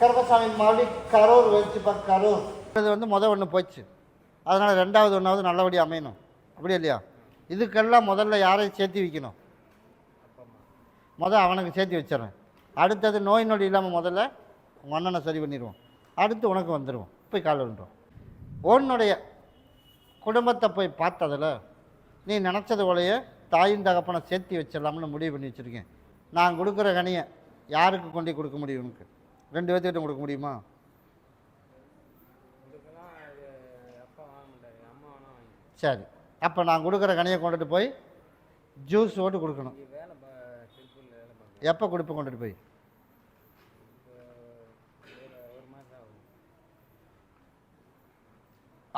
கருப்பசாமி மறுபடி கரூர் வச்சுப்பா கரூர். இது வந்து முதல் ஒன்று போச்சு. அதனால் ரெண்டாவது ஒன்றாவது நல்லபடியாக அமையணும். அப்படி இல்லையா? இதுக்கெல்லாம் முதல்ல யாரையும் சேர்த்து வைக்கணும்? முதல் அவனுக்கு சேர்த்து வச்சிடறேன். அடுத்தது நோய் நொடி இல்லாமல் முதல்ல உங்கள் அண்ணனை சரி பண்ணிடுவோம். அடுத்து உனக்கு வந்துடுவோம் போய் கால் விழுந்துடும் உன்னுடைய குடும்பத்தை போய் பார்த்ததில் நீ நினச்சது போலயே தாயும் தகப்பனை சேர்த்து வச்சிடலாம்னு முடிவு பண்ணி வச்சுருக்கேன். நான் கொடுக்குற கனியை யாருக்கு கொண்டு கொடுக்க முடியும் உனக்கு? ரெண்டு பேர்த்துக்கிட்ட கொடுக்க முடியுமா? சரி. அப்போ நான் கொடுக்குற கனியை கொண்டுட்டு போய் ஜூஸ் ஓட்டு கொடுக்கணும். எப்போ கொடுப்ப கொண்டுட்டு போய்?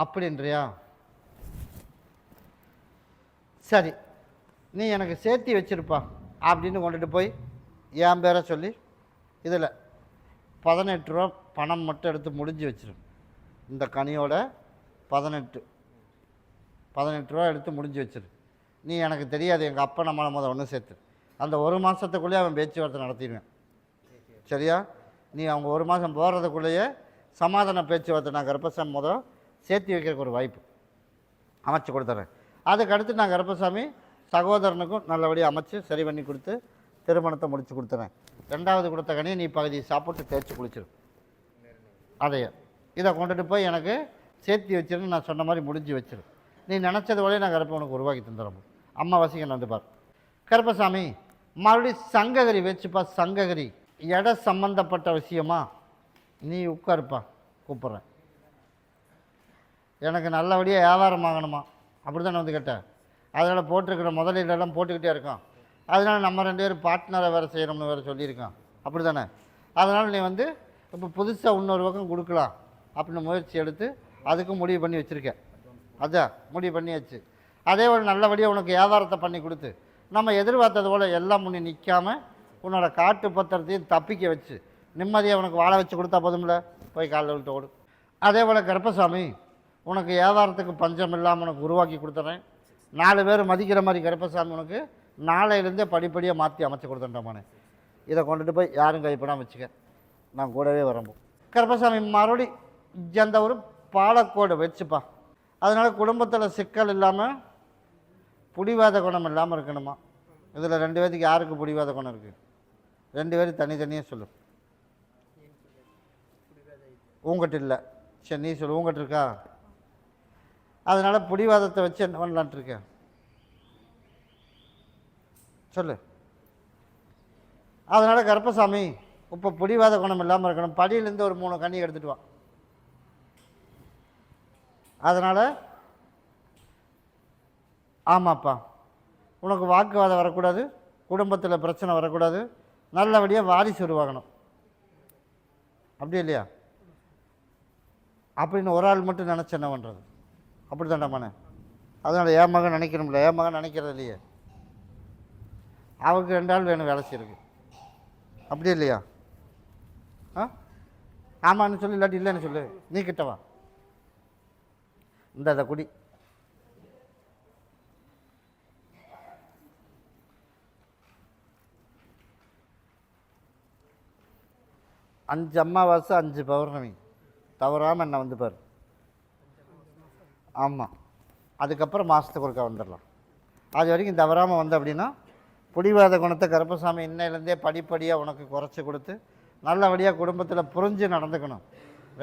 அப்படின்றியா? சரி. நீ எனக்கு சேர்த்தி வச்சிருப்பா அப்படின்னு கொண்டுட்டு போய் என் பேரை சொல்லி இதில் பதினெட்டு ரூபா பணம் மட்டும் எடுத்து முடிஞ்சு வச்சிடும் இந்த கனியோட பதினெட்டு. பதினெட்டு ரூபா எடுத்து முடிஞ்சு வச்சிரு. நீ எனக்கு தெரியாது எங்கள் அப்பா நம்மளை முதல் ஒன்று சேர்த்து. அந்த ஒரு மாதத்துக்குள்ளேயே அவன் பேச்சுவார்த்தை நடத்திடுவேன். சரியா? நீ அவங்க ஒரு மாதம் போகிறதுக்குள்ளேயே சமாதான பேச்சுவார்த்தை நான் கருப்பசாமி முதல் சேர்த்து வைக்கிறதுக்கு ஒரு வாய்ப்பு. அமைச்சு கொடுத்துட்றேன் அதுக்கடுத்து நான் கருப்பசாமி சகோதரனுக்கும் நல்லபடியாக அமைச்சு சரி பண்ணி கொடுத்து திருமணத்தை முடித்து கொடுத்துறேன். ரெண்டாவது கொடுத்த கனியை நீ பகுதி சாப்பிட்டு தேய்ச்சி குளிச்சிரு. அதையே இதை கொண்டுட்டு போய் எனக்கு சேர்த்து வச்சிருந்து நான் சொன்ன மாதிரி முடிஞ்சு வச்சிரு. நீ நினச்சது போலே நான் கருப்பை உனக்கு உருவாக்கி தந்துடுறோம் அம்மா வசிக்கன் கருப்பசாமி மறுபடியும் சங்ககிரி வச்சுப்பா சங்ககிரி. இட சம்பந்தப்பட்ட விஷயமா நீ உட்காருப்பா கூப்பிட்றேன். எனக்கு நல்லபடியாக வியாபாரம் ஆகணுமா? அப்படி தானே வந்து கேட்டேன். அதனால் போட்டிருக்கிற முதலீடெல்லாம் போட்டுக்கிட்டே இருக்கோம் அதனால் நம்ம ரெண்டு பேரும் பார்ட்னரை வேறு செய்கிறோம்னு வேறு சொல்லியிருக்கோம் அப்படி தானே அதனால் நீ வந்து இப்போ புதுசாக இன்னொரு பக்கம் கொடுக்கலாம் அப்படின்னு முயற்சி எடுத்து அதுக்கும் முடிவு பண்ணி வச்சுருக்கேன் அதான் முடிவு பண்ணியாச்சு. அதே ஒரு நல்லபடியாக உனக்கு வியாபாரத்தை பண்ணி கொடுத்து நம்ம எதிர்பார்த்தது போல் எல்லாம் முன்னே நிற்காமல் உன்னோட காட்டு பத்திரத்தையும் தப்பிக்க வச்சு நிம்மதியாக உனக்கு வாழ வச்சு கொடுத்தா போதும்ல? போய் காலில் விட்டு ஓடு அதே போல் கருப்பசாமி உனக்கு வியாபாரத்துக்கு பஞ்சம் இல்லாமல் உனக்கு உருவாக்கி கொடுத்துறேன். நாலு பேர் மதிக்கிற மாதிரி கருப்பசாமி உனக்கு நாளையிலேருந்தே படிப்படியாக மாற்றி அமைச்சு கொடுத்துட்டோமானே இதை கொண்டுட்டு போய் யாரும் கைப்படாமல் வச்சுக்க. நான் கூடவே வரம்போ கருப்பசாமி மறுபடி அந்த பாலக்கோடு வச்சுப்பா. அதனால் குடும்பத்தில் சிக்கல் இல்லாமல் புடிவாத குணம் இல்லாமல் இருக்கணுமா? இதில் ரெண்டு பேர்த்துக்கு யாருக்கு புடிவாத குணம் இருக்குது ரெண்டு பேரும் தனித்தனியாக சொல்லு. உங்ககிட்ட இல்லை. சரி நீ சொல்லு. உங்ககிட்ட இருக்கா? அதனால் புடிவாதத்தை வச்சு என்ன பண்ணலான்ட்டு இருக்கேன் சொல்லு. அதனால் கருப்பசாமி இப்போ புடிவாத குணம் இல்லாமல் இருக்கணும். படியிலேருந்து ஒரு மூணு கனி எடுத்துட்டு வா. அதனால் ஆமாப்பா. உனக்கு வாக்குவாதம் வரக்கூடாது. குடும்பத்தில் பிரச்சனை வரக்கூடாது. நல்லபடியாக வாரிசு உருவாகணும். அப்படி இல்லையா? அப்படின்னு ஒரு ஆள் மட்டும் நினச்சி என்ன பண்ணுறது அப்படி தாண்டா அதனால் என் மகன் நினைக்கணும்ல. என் மகன் நினைக்கிறது இல்லையே. அவருக்கு ரெண்டு ஆள் வேணும் வேலை செய்யறதுக்கு. அப்படி இல்லையா? ஆ? ஆமான்னு சொல்லு இல்லாட்டி இல்லைன்னு சொல்லு. நீ கிட்ட வா. இந்த அதை குடி. அஞ்சு அம்மாவாசை அஞ்சு பௌர்ணமி. தவறாமல் என்ன வந்து பாரு. ஆமாம் அதுக்கப்புறம் மாதத்துக்கு ஒருக்கா வந்துடலாம். அது வரைக்கும் தவறாமல் வந்த அப்படின்னா பிடிவாத குணத்தை கருப்பசாமி இன்னையிலேருந்தே படிப்படியாக உனக்கு குறைச்சி கொடுத்து நல்லபடியாக குடும்பத்தில் புரிஞ்சு நடந்துக்கணும்.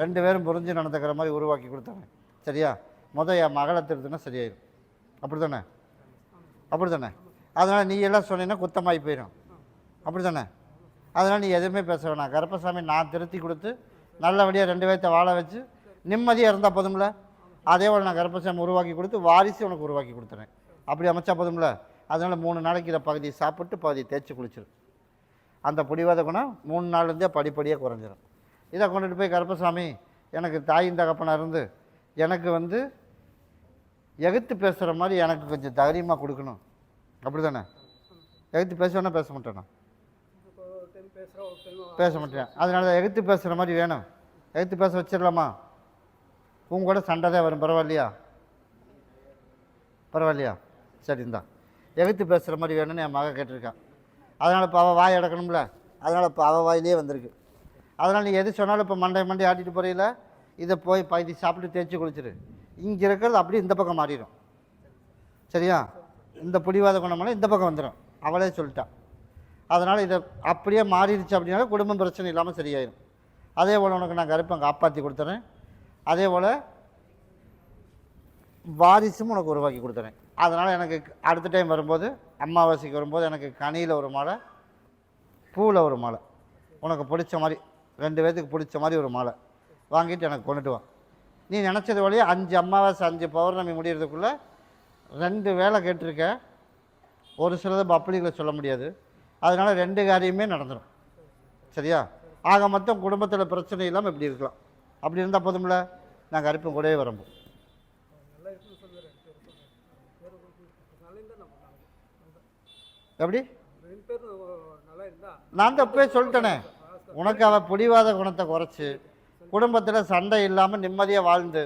ரெண்டு பேரும் புரிஞ்சு நடந்துக்கிற மாதிரி உருவாக்கி கொடுத்தாங்க சரியா? முத என் மகளை திருத்தினா சரியாயிடும் அப்படி தானே அப்படி தானே அதனால் நீ எல்லாம் சொன்னீங்கன்னா குத்தமாகி போயிடும் அப்படி தானே அதனால் நீ எதுவுமே பேச வேணாம். கருப்பசாமி நான் திருத்தி கொடுத்து நல்லபடியாக ரெண்டு பேர்த்த வாழ வச்சு நிம்மதியாக இருந்தால் போதும்ல? அதே போல் நான் கருப்பசாமி உருவாக்கி கொடுத்து வாரிசு உனக்கு உருவாக்கி கொடுத்துறேன். அப்படி அமைச்சா போதும்ல? அதனால் மூணு நாளைக்கு இதை பகுதியை சாப்பிட்டு பகுதியை தேய்ச்சி குளிச்சிடும் அந்த பிடிவாத குணம் மூணு நாள்லேருந்தே படிப்படியாக குறைஞ்சிரும். இதை கொண்டுட்டு போய் கருப்பசாமி எனக்கு தாயின் தகப்பனாக இருந்து எனக்கு வந்து எகுத்து பேசுகிற மாதிரி எனக்கு கொஞ்சம் தைரியமாக கொடுக்கணும். அப்படி தானே எகுத்து பேசுவேன்னா பேச மாட்டேனா? பேச மாட்டேன். அதனால தான் எகுத்து பேசுகிற மாதிரி வேணும். எகுத்து பேச வச்சிடலாமா உங்க கூட சண்டை தான் வரும். பரவாயில்லையா? பரவாயில்லையா? சரி இந்தா. எகுத்து பேசுகிற மாதிரி வேணும்னு என் மக கேட்டிருக்கான். அதனால் இப்போ அவள் வாய் அடக்கணும்ல? அதனால் இப்போ அவள் வாயிலே வந்திருக்கு. அதனால் நீ எது சொன்னாலும் இப்போ மண்டை மண்டை ஆட்டிட்டு போறீல இதை போய் பகுதி சாப்பிட்டு தேய்ச்சி குளிச்சிரு. இங்கே இருக்கிறது அப்படியே இந்த பக்கம் மாறிடும். சரியா? இந்த பிடிவாத குணமெல்லாம் இந்த பக்கம் வந்துடும். அவளே சொல்லிட்டான் அதனால் இதை அப்படியே மாறிடுச்சு அப்படின்னால குடும்பம் பிரச்சனை இல்லாமல் சரியாயிடும் அதே போல் உனக்கு நான் கருப்பை காப்பாற்றி கொடுத்துறேன். அதே போல் வாரிசும் உனக்கு உருவாக்கி கொடுத்துறேன். அதனால் எனக்கு அடுத்த டைம் வரும்போது அமாவாசைக்கு வரும்போது எனக்கு கனியில் ஒரு மாலை பூவில் ஒரு மாலை. உனக்கு பிடிச்ச மாதிரி ரெண்டு பேர்த்துக்கு பிடிச்ச மாதிரி ஒரு மாலை. வாங்கிட்டு எனக்கு கொண்டுட்டு வா. நீ நினச்சது வழியே அஞ்சு அமாவாசை அஞ்சு பௌர்ணமி முடிகிறதுக்குள்ளே ரெண்டு வேலை கேட்டிருக்க. ஒரு சிலது பப்ளிக்கில் சொல்ல முடியாது. அதனால் ரெண்டு காரியமே நடந்துடும் சரியா? ஆக மொத்தம் குடும்பத்தில் பிரச்சனை இல்லாமல் இப்படி இருக்கலாம். அப்படி இருந்தால் போதும்ல? நாங்கள் அறுப்பு கூடவே வரம்போம் நல்லா இருக்குன்னு சொல்லுறேன் வேறு நல்லா இருந்தால் நம்ம எப்படி? நான் தான் அப்பவே சொல்லிட்டேனே. உனக்கு அவள் பிடிவாத குணத்தை குறைச்சி குடும்பத்தில் சண்டை இல்லாமல் நிம்மதியாக வாழ்ந்து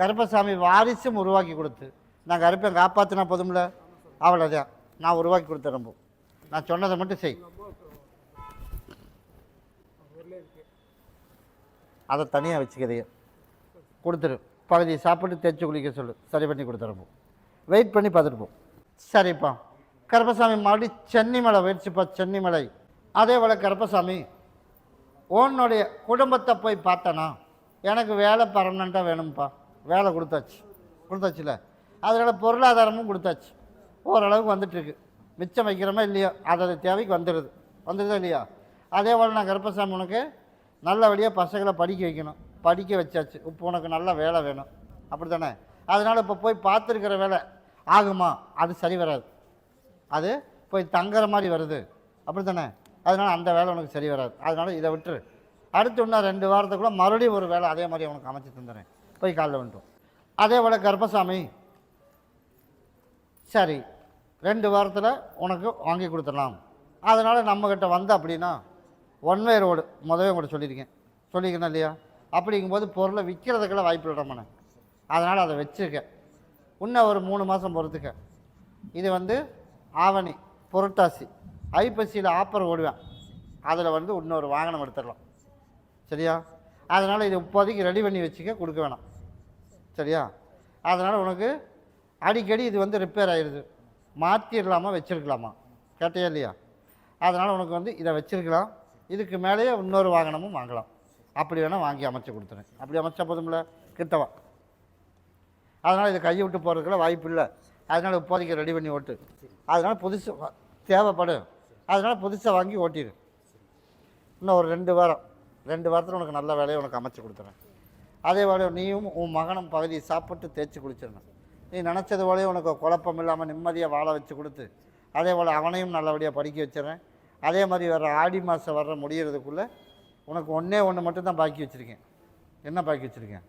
கருப்பசாமி வாரிசும் உருவாக்கி கொடுத்து நான் கருப்பை காப்பாற்றினா போதும்ல? அவ்வளோதான் நான் உருவாக்கி கொடுத்துறேன் போ. நான் சொன்னதை மட்டும் செய். அதை தனியாக வச்சுக்கிறதைய கொடுத்துரு. பகுதி சாப்பிட்டு தேய்ச்சி குளிக்க சொல்லு. சரி பண்ணி கொடுத்துறப்போ வெயிட் பண்ணி பார்த்துட்டு போ. சரிப்பா. கருப்பசாமி மறுபடியும் சென்னிமலை போயிடுச்சுப்பா சென்னிமலை. அதே போல் கருப்பசாமி உன்னுடைய குடும்பத்தை போய் பார்த்தனா எனக்கு வேலை பர்மனெண்ட்டாக வேணும்ப்பா வேலை கொடுத்தாச்சு. கொடுத்தாச்சுல. அதனால் பொருளாதாரமும் கொடுத்தாச்சு. ஓரளவுக்கு வந்துட்டுருக்கு. மிச்சம் வைக்கிறோமா இல்லையோ அதோட தேவைக்கு வந்துடுது வந்துடுதா இல்லையா? அதே போல் நான் கருப்பசாமி உனக்கு நல்லபடியாக பசங்களை படிக்க வைக்கணும். படிக்க வச்சாச்சு. இப்போ உனக்கு நல்ல வேலை வேணும். அப்படி தானே அதனால் இப்போ போய் பார்த்துருக்கிற வேலை ஆகுமா? அது சரி வராது. அது போய் தங்குற மாதிரி வருது. அப்படி தானே அதனால் அந்த வேலை உனக்கு சரி வராது. அதனால் இதை விட்டுரு. அடுத்து இன்னும் ரெண்டு வாரத்துக்குள்ள மறுபடியும் ஒரு வேலை அதே மாதிரி உனக்கு அமைச்சு தந்துடுறேன் போய் காலைல வந்துட்டோம். அதே போல் கர்ப்பசாமி. சரி ரெண்டு வாரத்தில் உனக்கு வாங்கி கொடுத்துடலாம். அதனால் நம்மக்கிட்ட வந்த அப்படின்னா ஒன் வே ரோடு முதவே உங்கள்கிட்ட சொல்லியிருக்கேன். சொல்லியிருக்கேன் இல்லையா? அப்படிங்கும்போது பொருளை விற்கிறதுக்கெல்லாம் வாய்ப்பு விடமானே அதனால் அதை வச்சுருக்கேன். இன்னும் ஒரு மூணு மாதம் பொறுத்துக்க. இது வந்து ஆவணி புரட்டாசி. ஐப்பசியில் ஆப்பர் ஓடுவேன். அதில் வந்து இன்னொரு வாகனம் எடுத்துடலாம். சரியா? அதனால் இது இப்போதைக்கு ரெடி பண்ணி வச்சுக்க கொடுக்க வேணாம். சரியா? அதனால் உனக்கு அடிக்கடி இது வந்து ரிப்பேர் ஆகிடுது மாற்றிடலாமா வச்சுருக்கலாமா? கேட்டையா இல்லையா? அதனால் உனக்கு வந்து இதை வச்சுருக்கலாம். இதுக்கு மேலேயே இன்னொரு வாகனமும் வாங்கலாம். அப்படி வேணால் வாங்கி அமைச்சு கொடுத்துறேன் அப்படி அமைச்சா போதும்ல? கிட்டவா? அதனால் இதை கையை விட்டு போகிறதுக்குலாம் வாய்ப்பு இல்லை. அதனால் இப்போதைக்கு ரெடி பண்ணி ஓட்டு. அதனால் புதுசு தேவைப்படும் அதனால் புதுசாக வாங்கி ஓட்டிடு. இன்னும் ஒரு ரெண்டு வாரம். ரெண்டு வாரத்தில் உனக்கு நல்ல வேலையை உனக்கு அமைச்சு கொடுத்துறேன். அதே போல நீயும் உன் மகனும் பகுதி சாப்பிட்டு தேய்ச்சி குளிச்சிடணும். நீ நினச்சது போலயே உனக்கு குழப்பம் இல்லாமல் நிம்மதியாக வாழ வச்சு கொடுத்து அதே போல் அவனையும் நல்லபடியாக படிக்க வச்சிடுறேன். அதே மாதிரி வர்ற ஆடி மாதம் வர்ற முடியறதுக்குள்ளே உனக்கு ஒன்றே ஒன்று மட்டும்தான் பாக்கி வச்சுருக்கேன். என்ன பாக்கி வச்சுருக்கேன்?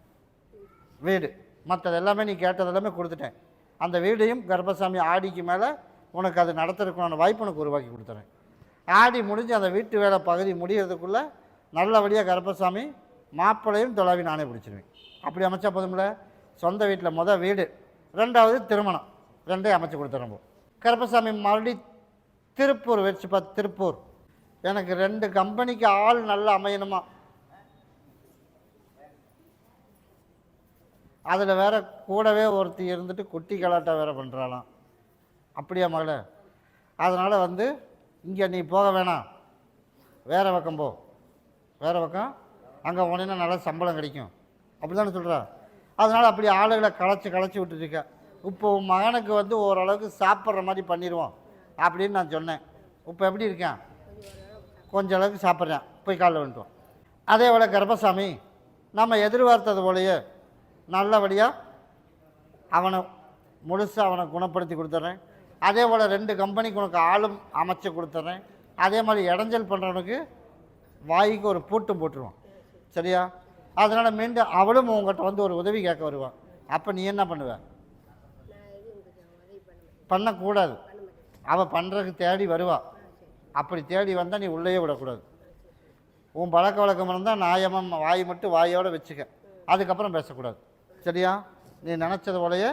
வீடு. மற்றது எல்லாமே நீ கேட்டது எல்லாமே கொடுத்துட்டேன். அந்த வீடையும் கர்ப்பசாமி ஆடிக்கு மேலே உனக்கு அது நடத்துறதுக்கான வாய்ப்பு உனக்கு உருவாக்கி கொடுத்துறேன். ஆடி முடிஞ்சு அந்த வீட்டு வேலை பகுதி முடியறதுக்குள்ளே நல்லபடியாக கர்ப்பசாமி மாப்பிள்ளையும் தொலாவி நானே பிடிச்சிருவேன். அப்படி அமைச்சா போதும்ல? சொந்த வீட்டில் மொதல் வீடு ரெண்டாவது திருமணம். ரெண்டையும் அமைச்சு கொடுத்துறோம் கருப்பசாமி மறுபடி திருப்பூர் வச்சுப்பா திருப்பூர். எனக்கு ரெண்டு கம்பெனிக்கு ஆள் நல்லா அமையணுமா? அதில் வேற கூடவே ஒருத்தி இருந்துட்டு குட்டி கலாட்டா வேற பண்ணுறாளாம் அப்படியா மகளே? அதனால் வந்து இங்கே நீ போக வேணாம். வேற பக்கம் போ. வேறு பக்கம்? அங்கே உடனே நல்ல சம்பளம் கிடைக்கும். அப்படி தானே சொல்கிறா அதனால் அப்படி ஆளுகளை களைச்சி களைச்சி விட்டுருக்க இப்போ உன் மகனுக்கு வந்து ஓரளவுக்கு சாப்பிட்ற மாதிரி பண்ணிடுவோம் அப்படின்னு நான் சொன்னேன். இப்போ எப்படி இருக்கேன்? கொஞ்ச அளவுக்கு சாப்பிட்றேன். போய் காலைல வந்துட்டோம் அதே போல் கர்பசாமி நம்ம எதிர்பார்த்தது போலயே நல்லபடியாக அவனை முழுசாக அவனை குணப்படுத்தி கொடுத்துட்றேன் அதே போல் ரெண்டு கம்பெனிக்கு உனக்கு ஆளும் அமைச்சு கொடுத்துட்றேன் அதே மாதிரி இடைஞ்சல் பண்ணுறவனுக்கு வாய்க்கு ஒரு பூட்டும் போட்டுருவான். சரியா? அதனால் மீண்டும் அவளும் உங்கள்கிட்ட வந்து ஒரு உதவி கேட்க வருவான். அப்போ நீ என்ன பண்ணுவ? பண்ணக்கூடாது. அவள் பண்ணுறதுக்கு தேடி வருவா. அப்படி தேடி வந்தால் நீ உள்ளேயே விடக்கூடாது. உன் பழக்க வழக்கம் இருந்தால் நாயமாக வாய் மட்டும் வாயோடு வச்சுக்க. அதுக்கப்புறம் பேசக்கூடாது. சரியா? நீ நினச்சது போலயே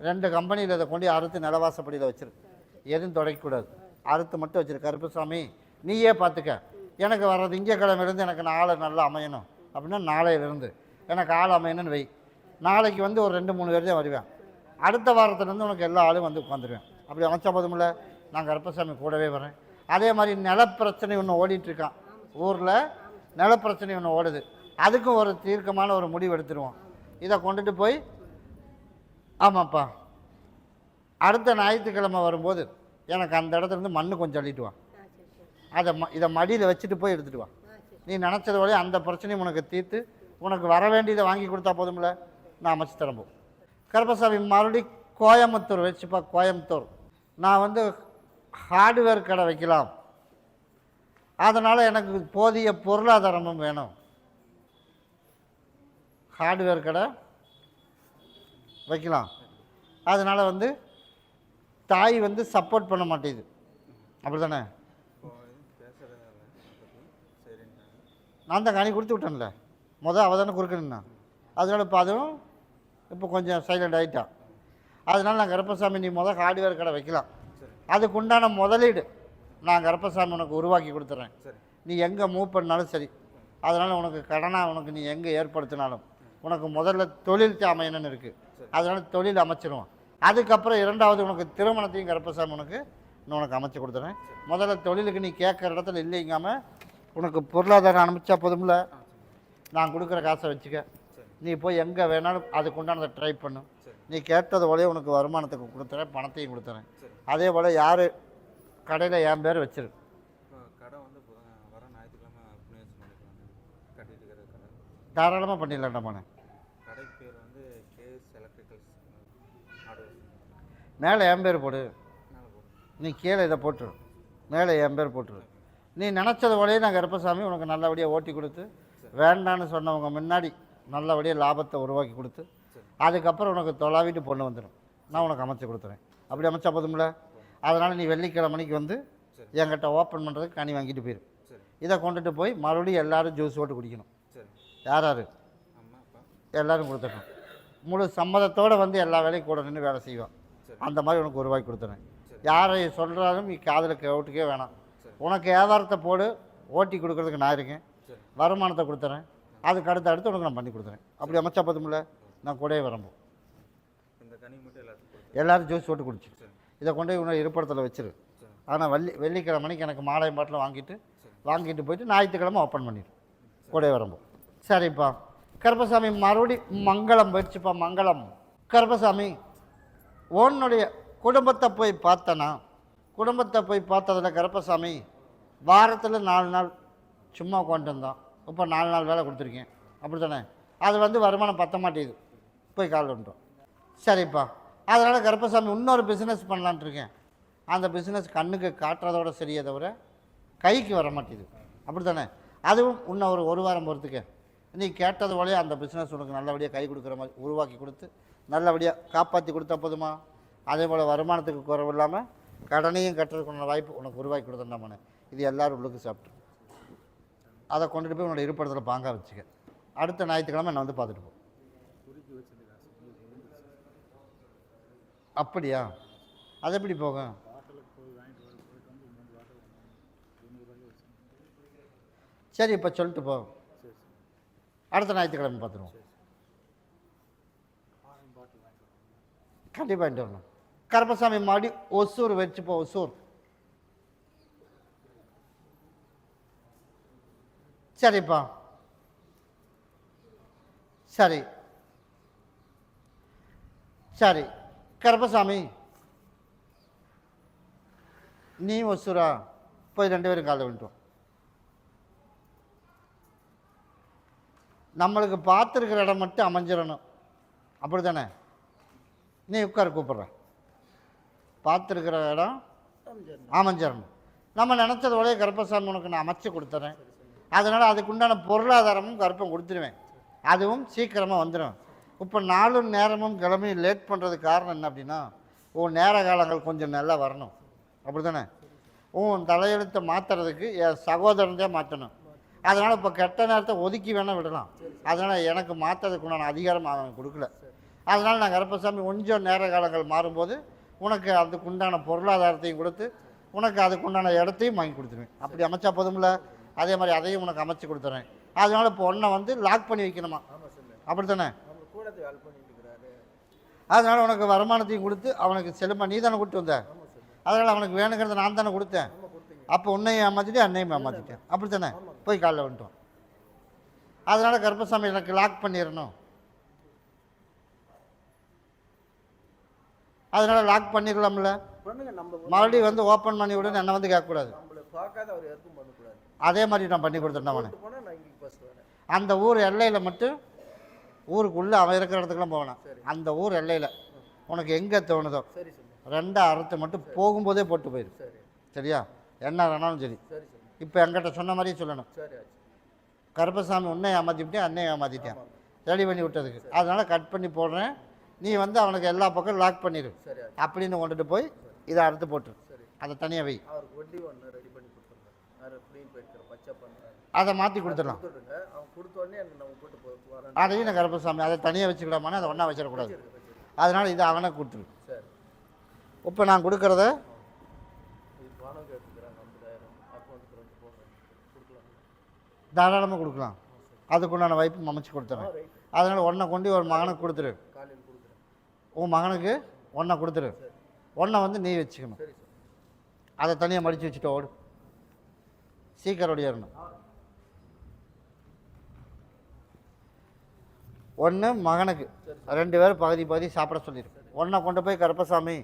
ரெண்டு கம்பெனியில் இதை கொண்டு அறுத்து நிலவாசப்படியில் வச்சுருக்கு எதுவும் தொடக்கக்கூடாது. அறுத்து மட்டும் வச்சுரு. கருப்புசாமி நீயே பார்த்துக்க. எனக்கு வர திங்கக்கிழமையிலேருந்து எனக்கு நாளை நல்லா அமையணும். அப்படின்னா நாளையிலேருந்து. எனக்கு ஆள் அமையணும்னு வை. நாளைக்கு வந்து ஒரு ரெண்டு மூணு பேர் தான் வருவேன். அடுத்த வாரத்துலேருந்து உனக்கு எல்லா ஆளும் வந்து உட்காந்துருவேன். அப்படி அமைச்சா போதுமில்ல நான் கருப்பசாமி கூடவே வரேன். அதே மாதிரி நிலப்பிரச்சனை ஒன்று ஓடிட்டுருக்கான். ஊரில் நிலப்பிரச்சனை ஒன்று ஓடுது. அதுக்கும் ஒரு தீர்க்கமான ஒரு முடிவு எடுத்துருவோம். இதை கொண்டுட்டு போய் ஆமாப்பா. அடுத்த ஞாயிற்றுக்கிழமை வரும்போது எனக்கு அந்த இடத்துல இருந்து மண்ணு கொஞ்சம் அள்ளிட்டு வா. அதை ம இதை மடியில் வச்சுட்டு போய் எடுத்துட்டு வா. நீ நினச்சது வழியே அந்த பிரச்சனையும் உனக்கு தீர்த்து உனக்கு வர வேண்டியதை வாங்கி கொடுத்தா போதும்ல. நான் அமைச்சு தரம்போ கருப்பசாமி மறுபடி கோயம்புத்தூர் வச்சுப்பா கோயம்புத்தூர். நான் வந்து ஹார்ட்வேர் கடை வைக்கலாம். அதனால் எனக்கு போதிய பொருளாதாரமும் வேணும். ஹார்ட்வேர் கடை வைக்கலாம். அதனால் வந்து தாய் வந்து சப்போர்ட் பண்ண மாட்டேங்குது. அப்படி தானே நான் தான் கனி கொடுத்து விட்டேன்ல. மொதல் அவள் தானே குறுக்கணுண்ணா அதனால இப்போ அதுவும் இப்போ கொஞ்சம் சைலண்ட் ஆகிட்டான் அதனால நான் கருப்பசாமி நீ முதல் ஹார்ட்வேர் கடை வைக்கலாம். அதுக்கு உண்டான முதலீடு நான் கருப்பசாமி உனக்கு உருவாக்கி கொடுத்துட்றேன் நீ எங்கே மூவ் பண்ணாலும் சரி. அதனால் உனக்கு கடனாக உனக்கு நீ எங்கே ஏற்படுத்தினாலும் உனக்கு முதல்ல தொழில் அமையணும்னு இருக்குது அதனால் தொழில் அமைச்சிருவோம். அதுக்கப்புறம் இரண்டாவது உனக்கு திருமணத்தையும் கருப்பசாமி உனக்கு நான் உனக்கு அமைச்சு கொடுத்துறேன். முதல்ல தொழிலுக்கு நீ கேட்குற இடத்துல இல்லைங்காம உனக்கு பொருளாதாரம் அனுப்பிச்சா போதும்ல? நான் கொடுக்குற காசை வச்சுக்க. நீ போய் எங்கே வேணாலும் அதுக்கு உண்டானதை ட்ரை பண்ணு. நீ கேட்டது போலயே உனக்கு வருமானத்துக்கு கொடுத்துறேன் பணத்தையும் கொடுத்துறேன். அதே போல் யார் கடையில் என் பேர் வச்சிரு. இப்போ கடை. வந்து புதன் வர ஞாயிற்றுக்கிழமை புண்ணியாச்சு பண்ணிக்கலாம் கட்டிட்டு இருக்கிற கடை தாராளமாக பண்ணிடலாம்டாமாண்ணே கடைக்கு பேர் வந்து கேஎஸ் எலக்ட்ரிக்கல்ஸ் மேலே என் பேர் போடு. நீ கீழே இதை போட்டுரு. மேலே என் பேர் போட்டுரு. நீ நினச்சது போலயே நான் கருப்பசாமி உனக்கு நல்லபடியாக ஓட்டி கொடுத்து வேண்டான்னு சொன்னவங்க முன்னாடி நல்லபடியாக லாபத்தை உருவாக்கி கொடுத்து அதுக்கப்புறம் உனக்கு தொலாவிட்டு பொண்ணு வந்துடும் நான் உனக்கு அமைச்சு கொடுத்துறேன். அப்படி அமைச்சா போதும்ல? அதனால் நீ வெள்ளிக்கிழமைக்கு வந்து என்கிட்ட ஓப்பன் பண்ணுறதுக்கு கனி வாங்கிட்டு சரி. இதை கொண்டுட்டு போய் மறுபடியும் எல்லாரும் ஜூஸ் போட்டு குடிக்கணும். யார் யார்? எல்லாரும் கொடுத்துடணும். முழு சம்மதத்தோடு வந்து எல்லா வேலையும் கூட நின்று வேலை செய்வான். சரி. அந்த மாதிரி உனக்கு உருவாக்கி கொடுத்துறேன். யாரை சொல்கிறாலும் நீ காதில் கேட்டுக்கே வேணாம். உனக்கு வியாபாரத்தை போடு ஓட்டி கொடுக்கறதுக்கு நான் இருக்கேன். வருமானத்தை கொடுத்துறேன். அதுக்கு அடுத்து அடுத்து உனக்கு நான் பண்ணி கொடுத்துறேன். அப்படி அமைச்சா போதுமில்ல நான் கூடவே வரம்போ எல்லாரும் ஜூஸ் போட்டு குடிச்சு. இதை கொண்டு போய் உன்னோட இருப்பிடத்தில் வச்சிரு. சரி. ஆனால் வெள்ளி வெள்ளிக்கிழமைக்கு எனக்கு மாலை பாட்டில் வாங்கிட்டு வாங்கிட்டு போயிட்டு ஞாயிற்றுக்கிழமை ஓப்பன் பண்ணிடு. கூடவே வரம்போ சரிப்பா. கருப்பசாமி மறுபடி மங்களம் போயிடுச்சுப்பா மங்களம். கருப்பசாமி உன்னுடைய குடும்பத்தை போய் பார்த்தனா? குடும்பத்தை போய் பார்த்ததில் கருப்பசாமி வாரத்தில் நாலு நாள் சும்மா கொண்டு வந்தோம் இப்போ நாலு நாள் வேலை கொடுத்துருக்கேன். அப்படி தானே அது வந்து வருமானம் பத்த மாட்டேங்குது. போய் கால் பண்ணுறோம் சரிப்பா. அதனால் கருப்பசாமி இன்னொரு பிஸ்னஸ் பண்ணலான்ட்டு இருக்கேன். அந்த பிஸ்னஸ் கண்ணுக்கு காட்டுறதோட சரியே தவிர கைக்கு வர மாட்டேங்குது. அப்படி தானே அதுவும் இன்னும் ஒரு ஒரு வாரம் பொறுத்துக்க நீ கேட்டது போலயே அந்த பிஸ்னஸ் உனக்கு நல்லபடியாக கை கொடுக்குற மாதிரி உருவாக்கி கொடுத்து நல்லபடியாக காப்பாற்றி கொடுத்தா போதுமா? அதே போல் வருமானத்துக்கு குறைவு இல்லாமல் கடனையும் கட்டுறதுக்குள்ள வாய்ப்பு உனக்கு உருவாக்கி கொடுத்துட்டாமனே இது எல்லோரும் உள்ளுக்கு சாப்பிட்டு. அதை கொண்டுட்டு போய் உன்னோட இருப்பிடத்தில் பாங்காக வச்சுக்க. அடுத்த ஞாயிற்றுக்கிழமை என்னை வந்து பார்த்துட்டு போ. அப்படியா? அது எப்படி போகும்? சரி இப்போ சொல்லிட்டு போ. அடுத்த ஞாயிற்றுக்கிழமை பார்த்துருவோம். கண்டிப்பாக வரணும். கருப்பசாமி மாடி ஒசூர் வச்சுப்போ ஒசூர். சரிப்பா. சரி. சரி. கருப்பசாமி. நீ ஒசூரா? போய் ரெண்டு பேரும் காலை விட்டுவோம் நம்மளுக்கு பார்த்துருக்கிற இடம் மட்டும் அமைஞ்சிடணும். அப்படி தானே நீ உட்கார கூப்பிட்றேன் பார்த்துருக்கிற இடம் அமைஞ்சிடணும். நம்ம நினச்சது போலயே கருப்பசாமி உனக்கு நான் அமைச்சு கொடுத்துறேன். அதனால் அதுக்குண்டான பொருளாதாரமும் கருப்பம் கொடுத்துருவேன். அதுவும் சீக்கிரமாக வந்துடும் இப்போ நாளும் நேரமும் கிளம்பியும் லேட் பண்ணுறதுக்கு காரணம் என்ன அப்படின்னா உன் நேர காலங்கள் கொஞ்சம் நல்லா வரணும். அப்படி தானே உன் தலையெழுத்தை மாற்றுறதுக்கு என் சகோதரன் தான் மாற்றணும் அதனால் இப்போ கெட்ட நேரத்தை ஒதுக்கி வேணால் விடலாம். அதனால் எனக்கு மாற்றதுக்கு உண்டான அதிகாரம் அவன் கொடுக்கல. அதனால் நான் கருப்பசாமி கொஞ்சம் நேர காலங்கள் மாறும்போது உனக்கு அதுக்கு உண்டான பொருளாதாரத்தையும் கொடுத்து உனக்கு அதுக்கு உண்டான இடத்தையும் வாங்கி கொடுத்துருவேன். அப்படி அமைச்சா போதும்ல? அதே மாதிரி அதையும் உனக்கு அமைச்சு கொடுத்துறேன். அதனால் இப்போ ஒன்றை வந்து லாக் பண்ணி வைக்கணுமா? அப்படி தானே அதனால் உனக்கு வருமானத்தையும் கொடுத்து அவனுக்கு செல்லுமா? நீ தானே கொடுத்து வந்த? அதனால் அவனுக்கு வேணுங்கிறத நான் தானே கொடுத்தேன். அப்போ உன்னையும் ஏமாற்றிட்டு அன்னையும் ஏமாற்றிட்டேன் அப்படி தானே போய் காலைல வந்துட்டோம். அதனால் கருப்பசாமி எனக்கு லாக் பண்ணிடணும் அதனால் லாக் பண்ணிடலாம்ல மறுபடியும் வந்து ஓப்பன் பண்ணி விடுன்னு என்னை வந்து கேட்கக்கூடாது. அதே மாதிரி நான் பண்ணி கொடுத்துட்டேன் அவனை. அந்த ஊர் எல்லையில் மட்டும் ஊருக்குள்ளே அவன் இருக்கிற இடத்துக்குலாம் போவேன் அந்த ஊர் எல்லையில் உனக்கு எங்கே தோணுதோ சரி சாமி ரெண்டா அறுத்து மட்டும் போகும்போதே போட்டு சரி. சரியா? என்ன வேணாலும் சரி. இப்போ என்கிட்ட சொன்ன மாதிரியே சொல்லணும். கருப்பசாமி உன்னை ஏமாற்றிவிட்டேன் அன்னை ஏமாற்றிட்டேன் ரெடி பண்ணி விட்டதுக்கு. அதனால் கட் பண்ணி போடுறேன். நீ வந்து அவனுக்கு எல்லா பக்கம் லாக் பண்ணிடு அப்படின்னு கொண்டுட்டு போய் இதை அறுத்து போட்டு சரி. அதை தனியாக வை. அதை மாற்றி கொடுத்துடலாம். அதையும் நான் கருப்பசாமி அதை தனியாக வச்சுக்கலாமான்னு அதை ஒன்றா வச்சிடக்கூடாது. அதனால் இதை அவனை கொடுத்துரு. இப்போ நான் கொடுக்குறத இது பணம் கேட்டுக்கிறாங்க ஐம்பதாயிரம் அக்கௌண்ட்டுக்கு ரெண்டு போடுறேன் கொடுக்கலாம் தாராளமாக கொடுக்கலாம். அதுக்குண்டான வாய்ப்பு அமைச்சு கொடுத்துறேன். அதனால் ஒன்றை கொண்டு ஒரு மகனுக்கு கொடுத்துரு. உன் மகனுக்கு ஒன்றை கொடுத்துரு. ஒன்றை வந்து நீ வச்சுக்கணும். அதை தனியாக மடித்து வச்சுட்டு ஓடு. சீக்கிரம் ஓடிடணும் ஒன்று மகனுக்கு. ரெண்டு பேரும் பகுதி பகுதி சாப்பிட சொல்லிடு ஒன்றை கொண்டு போய் கருப்பசாமி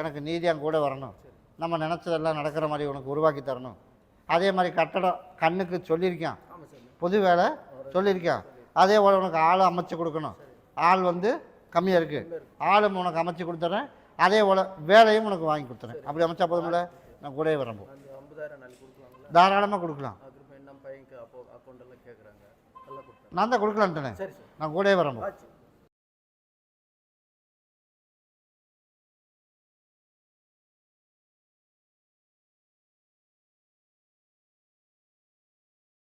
எனக்கு நீதியாக கூட வரணும். நம்ம நினச்சதெல்லாம் நடக்கிற மாதிரி உனக்கு உருவாக்கி தரணும். அதே மாதிரி கட்டடம் கண்ணுக்கு சொல்லியிருக்கான். புது வேலை சொல்லியிருக்கான். அதே போல் உனக்கு ஆள் அமைச்சு கொடுக்கணும். ஆள் வந்து கம்மியாக இருக்குது ஆளும் உனக்கு அமைச்சு கொடுத்துட்றேன் அதே போல் வேலையும் உனக்கு வாங்கி கொடுத்துறேன். அப்படி அமைச்சா போதுமில்ல நான் கூடவே வரம்போ தாராளமாக கொடுக்கலாம். நான் தான் கொடுக்கலான்ட்டேனே நான் கூடவே வரம்போ